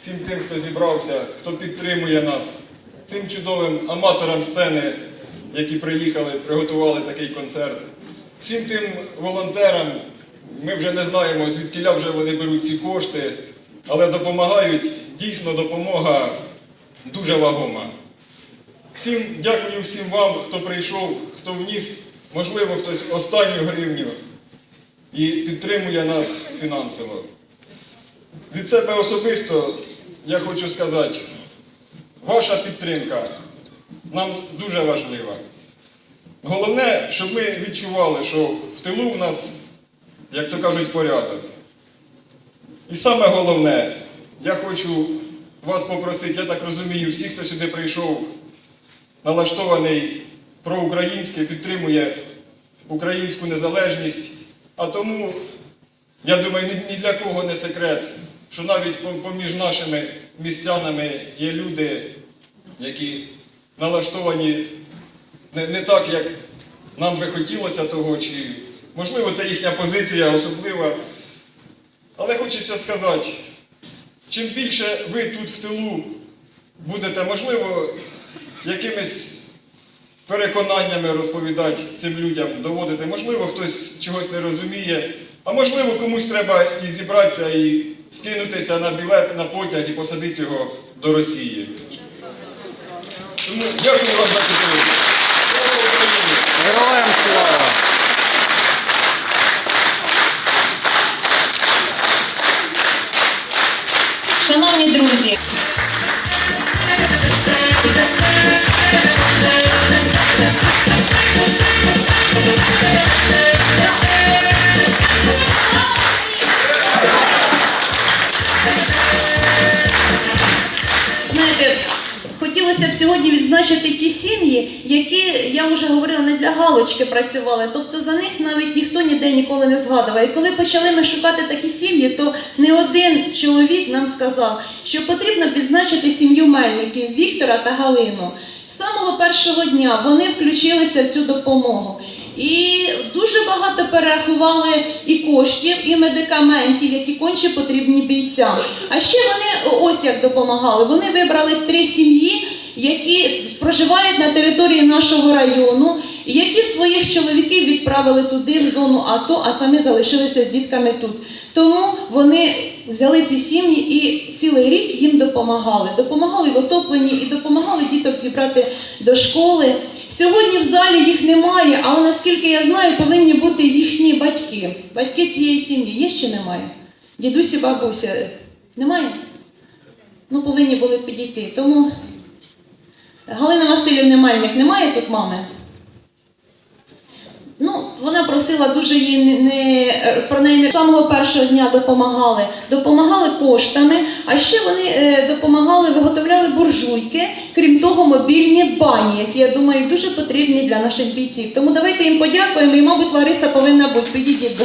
всім тим, хто зібрався, хто підтримує нас, цим чудовим аматорам сцени, які приїхали, приготували такий концерт, всім тим волонтерам, ми вже не знаємо, звідкіля вже вони беруть ці кошти, але допомагають. Дійсно, допомога дуже вагома. Всім дякую всім вам, хто прийшов, хто вніс, можливо, хтось останню гривню і підтримує нас фінансово. Від себе особисто я хочу сказати, ваша підтримка нам дуже важлива. Головне, щоб ми відчували, що в тилу в нас, як то кажуть, порядок. І саме головне, я хочу вас попросити, я так розумію, всі, хто сюди прийшов, налаштований проукраїнський, підтримує українську незалежність. А тому, я думаю, ні- для кого не секрет, що навіть поміж нашими містянами є люди, які налаштовані не, не так, як нам би хотілося того, чи можливо це їхня позиція особлива. Але хочеться сказати, чим більше ви тут в тилу будете, можливо, якимись переконаннями розповідати цим людям, доводити, можливо, хтось чогось не розуміє, а можливо, комусь треба і зібратися і скинутися на білет, на потяг і посадити його до Росії. Тому дякую вам за підтримку. Героям слава! Шановні друзі, відзначити ті сім'ї, які, я вже говорила, не для галочки працювали. Тобто за них навіть ніхто ніде ніколи не згадував. І коли почали ми шукати такі сім'ї, то не один чоловік нам сказав, що потрібно відзначити сім'ю Мельників Віктора та Галину. З самого першого дня вони включилися в цю допомогу. І дуже багато перерахували і коштів, і медикаментів, які конче потрібні бійцям. А ще вони ось як допомагали. Вони вибрали три сім'ї, які проживають на території нашого району, які своїх чоловіків відправили туди, в зону АТО, а самі залишилися з дітками тут. Тому вони взяли ці сім'ї і цілий рік їм допомагали. Допомагали в отопленні і допомагали діток зібрати до школи. Сьогодні в залі їх немає, але наскільки я знаю, повинні бути їхні батьки. Батьки цієї сім'ї є чи немає? Дідусі, бабуся, немає? Ну, повинні були підійти. Тому Галина Васильівни Мельник немає тут мами? Ну, вона просила дуже їй не, про неї не з самого першого дня допомагали. Допомагали коштами, а ще вони е, допомагали, виготовляли буржуйки, крім того, мобільні бані, які я думаю дуже потрібні для наших бійців. Тому давайте їм подякуємо, і, мабуть, Лариса повинна бути. Підійдіть до.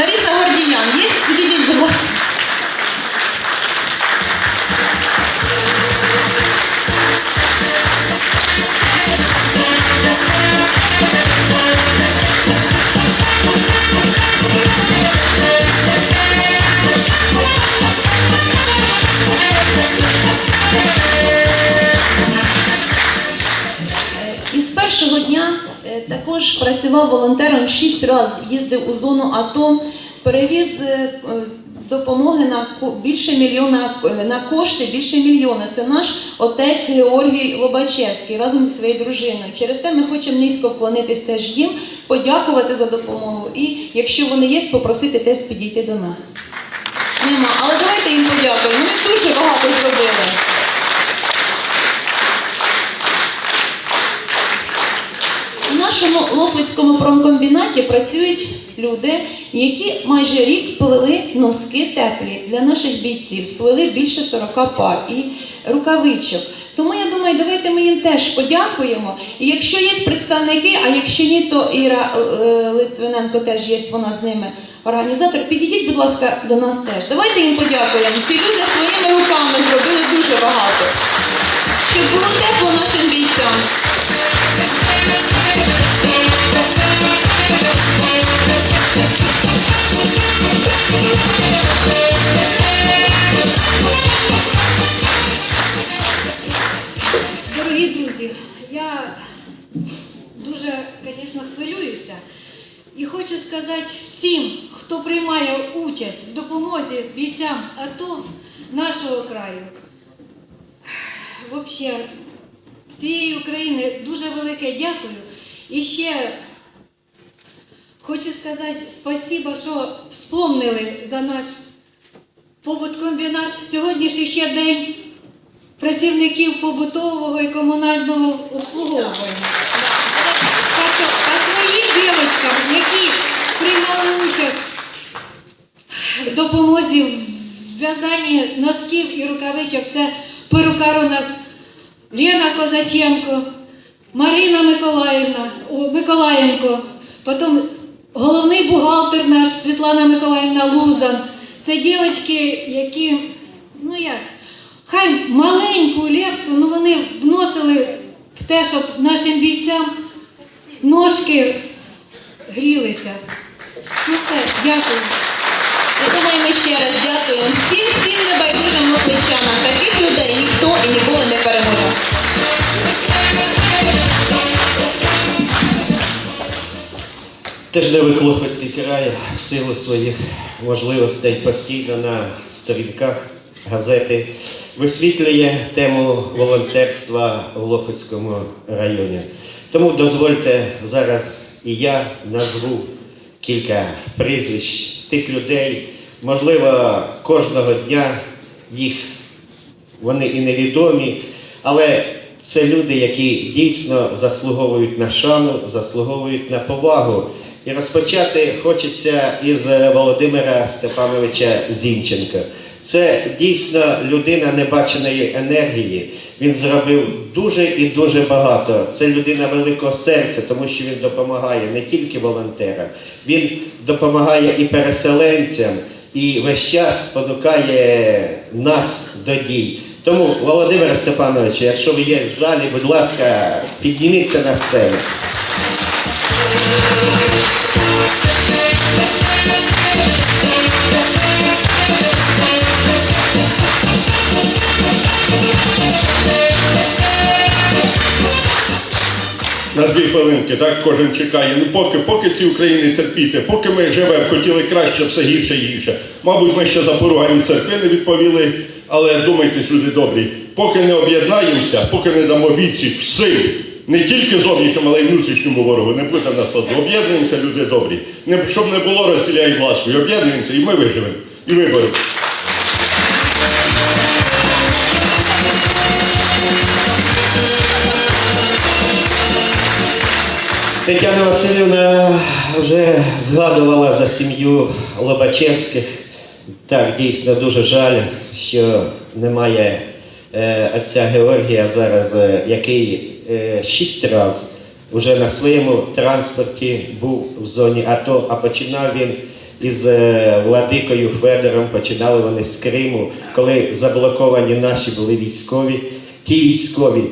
Лариса Гордіян, є? Підійдіть, будь ласка. Е, також працював волонтером, шість разів їздив у зону АТО, перевіз е, е, допомоги на більше мільйона на кошти більше мільйона. Це наш отець Георгій Лобачевський разом зі своєю дружиною. Через це ми хочемо низько вклонитись теж їм, подякувати за допомогу. І якщо вони є, попросити теж підійти до нас. Нема, але давайте їм подякуємо. Вони дуже багато зробили. Нашому промкомбінаті працюють люди, які майже рік плели носки теплі для наших бійців, сплели більше 40 пар і рукавичок. Тому я думаю, давайте ми їм теж подякуємо. І якщо є представники, а якщо ні, то Іра е, Литвиненко теж є, вона з ними організатор. Підійдіть, будь ласка, до нас теж. Давайте їм подякуємо. Ці люди своїми руками зробили дуже багато, щоб було тепло нашим бійцям. Дорогі друзі, я дуже, звісно, хвилююся і хочу сказати всім, хто приймає участь в допомозі бійцям АТО нашого краю. Взагалі, всієї України дуже велике дякую. І ще хочу сказати спасибо, що вспомнили за наш побуткомбінат. Сьогодні ще день працівників побутового і комунального обслуговування. Так що, своїм дівчаткам, які приймали участь в допомозі в в'язанні носків і рукавичок, це перукар у нас Лена Козаченко, Марина Миколаївна, Миколаєнко, потім головний бухгалтер наш Світлана Миколаївна Лузан. Це дівчатки, які, ну як, хай маленьку лепту, ну вони вносили в те, щоб нашим бійцям ножки грілися. Ну все, дякую. Я думаю, ми ще раз дякуємо всім всім небайдужим лохвичанам. Таких людей ніхто і ніколи не Тижневик Лохвицький край в силу своїх можливостей постійно на сторінках газети висвітлює тему волонтерства в Лохвицькому районі. Тому дозвольте зараз і я назву кілька прізвищ тих людей. Можливо, кожного дня їх вони і невідомі, але це люди, які дійсно заслуговують на шану, заслуговують на повагу. І розпочати хочеться із Володимира Степановича Зінченка. Це дійсно людина небаченої енергії. Він зробив дуже і дуже багато. Це людина великого серця, тому що він допомагає не тільки волонтерам, він допомагає і переселенцям, і весь час спонукає нас до дій. Тому, Володимир Степанович, якщо ви є в залі, будь ласка, підніміться на сцену. На дві хвилинки, так кожен чекає. Ну поки, поки ці України терпіти, поки ми живемо, хотіли краще, все гірше і гірше. Мабуть, ми ще за поругані церкви не відповіли, але думайтесь, люди добрі, поки не об'єднаємося, поки не дамо відсіч всім, не тільки зовнішньому, але й внутрішньому ворогу, не буде нас ладу. Об'єднуємося, люди добрі. Не, щоб не було розділяй власку. Об'єднуємося і ми виживемо. І виборемо. Тетяна Васильівна вже згадувала за сім'ю Лобачевських. Так, дійсно дуже жаль, що немає е, отця Георгія зараз, е, який шість разів вже на своєму транспорті був в зоні АТО, а починав він із е, Владикою Федором, починали вони з Криму, коли заблоковані наші були військові, ті військові,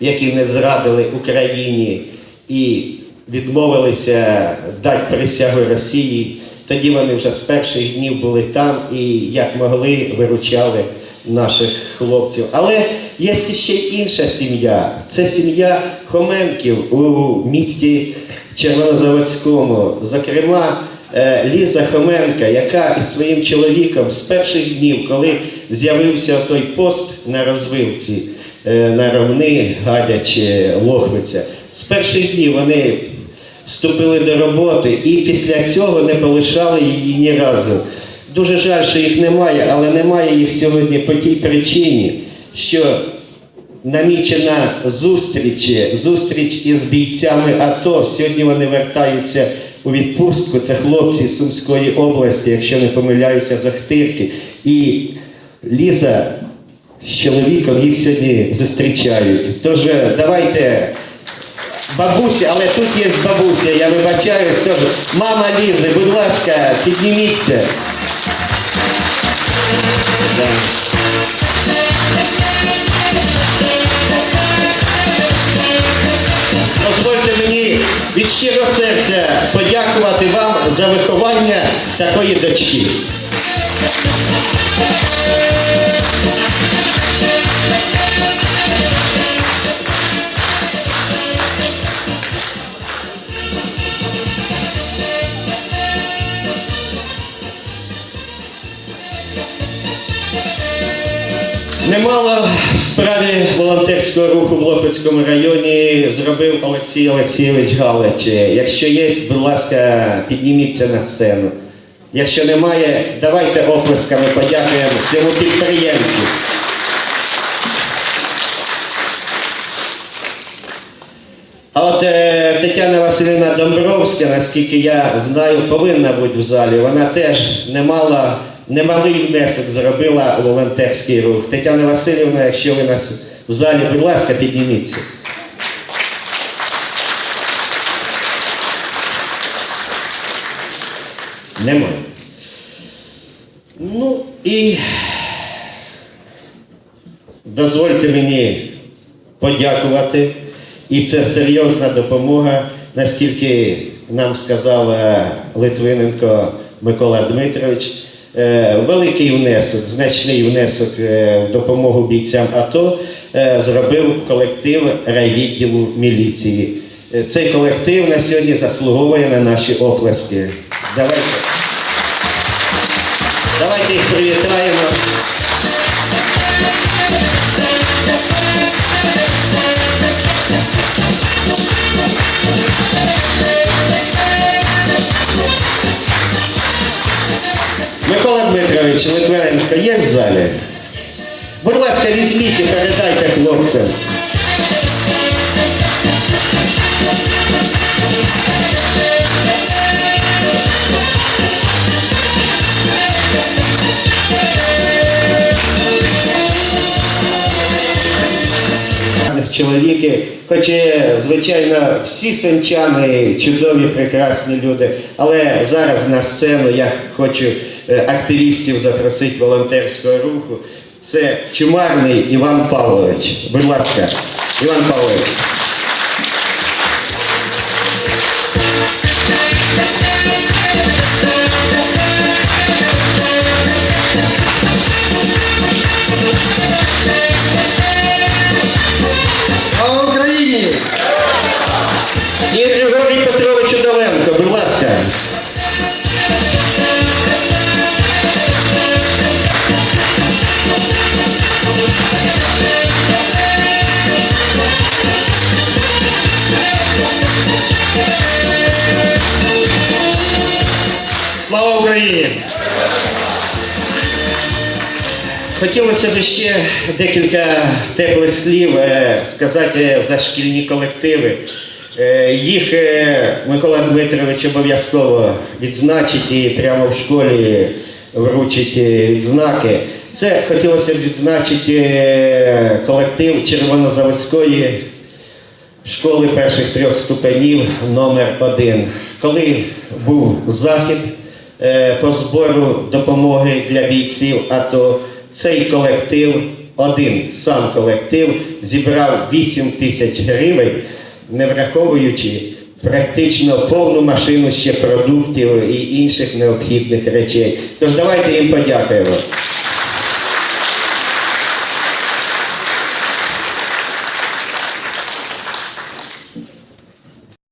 які не зрадили Україні і відмовилися дати присягу Росії. Тоді вони вже з перших днів були там і як могли виручали наших хлопців. Але є ще інша сім'я. Це сім'я Хоменків у місті Червонозаводському. Зокрема, е, Ліза Хоменка, яка із своїм чоловіком з перших днів, коли з'явився той пост на розвилці е, на Ромни, Гадяч, е, Лохвиця, з перших днів вони вступили до роботи і після цього не полишали її ні разу. Дуже жаль, що їх немає, але немає їх сьогодні по тій причині, що намічена зустріч, зустріч із бійцями АТО. Сьогодні вони вертаються у відпустку. Це хлопці з Сумської області, якщо не помиляюся, з Ахтирки. І Ліза з чоловіком їх сьогодні зустрічають. Тож е, давайте. Бабуся, але тут є бабуся, я вибачаюсь, теж. Мама Лізи, будь ласка, підніміться. Дозвольте мені від щирого серця подякувати вам за виховання такої дочки. Волонтерського руху в Лопецькому районі зробив Олексій Олексійович Галич. Якщо є, будь ласка, підніміться на сцену. Якщо немає, давайте оплесками подякуємо цьому підприємцю. А от е, Тетяна Василівна Домбровська, наскільки я знаю, повинна бути в залі. Вона теж немала, немалий внесок зробила волонтерський рух. Тетяна Васильівна, якщо ви нас в залі, будь ласка, підніміться. Немає. Ну і дозвольте мені подякувати. І це серйозна допомога, наскільки нам сказав е, Литвиненко Микола Дмитрович. Е, Великий внесок, значний внесок е, в допомогу бійцям АТО е, зробив колектив райвідділу міліції. Цей колектив на сьогодні заслуговує на наші оплески. Давайте. Давайте їх привітаємо. Микола Дмитрович Литвиненко є в залі? Будь ласка, візьміть і передайте хлопцям. Чоловіки, хоч, е, звичайно, всі сенчани чудові, прекрасні люди, але зараз на сцену я хочу активістів запросити волонтерського руху. Це Чумарний Іван Павлович. Будь ласка, Іван Павлович. Хотілося б ще декілька теплих слів е, сказати за шкільні колективи. Е, Їх е, Микола Дмитрович обов'язково відзначить і прямо в школі вручить відзнаки. Це хотілося б відзначити колектив Червонозаводської школи перших трьох ступенів номер 1 Коли був захід по збору допомоги для бійців, АТО, цей колектив, один сам колектив, зібрав 8 тисяч гривень, не враховуючи практично повну машину ще продуктів і інших необхідних речей. Тож давайте їм подякуємо.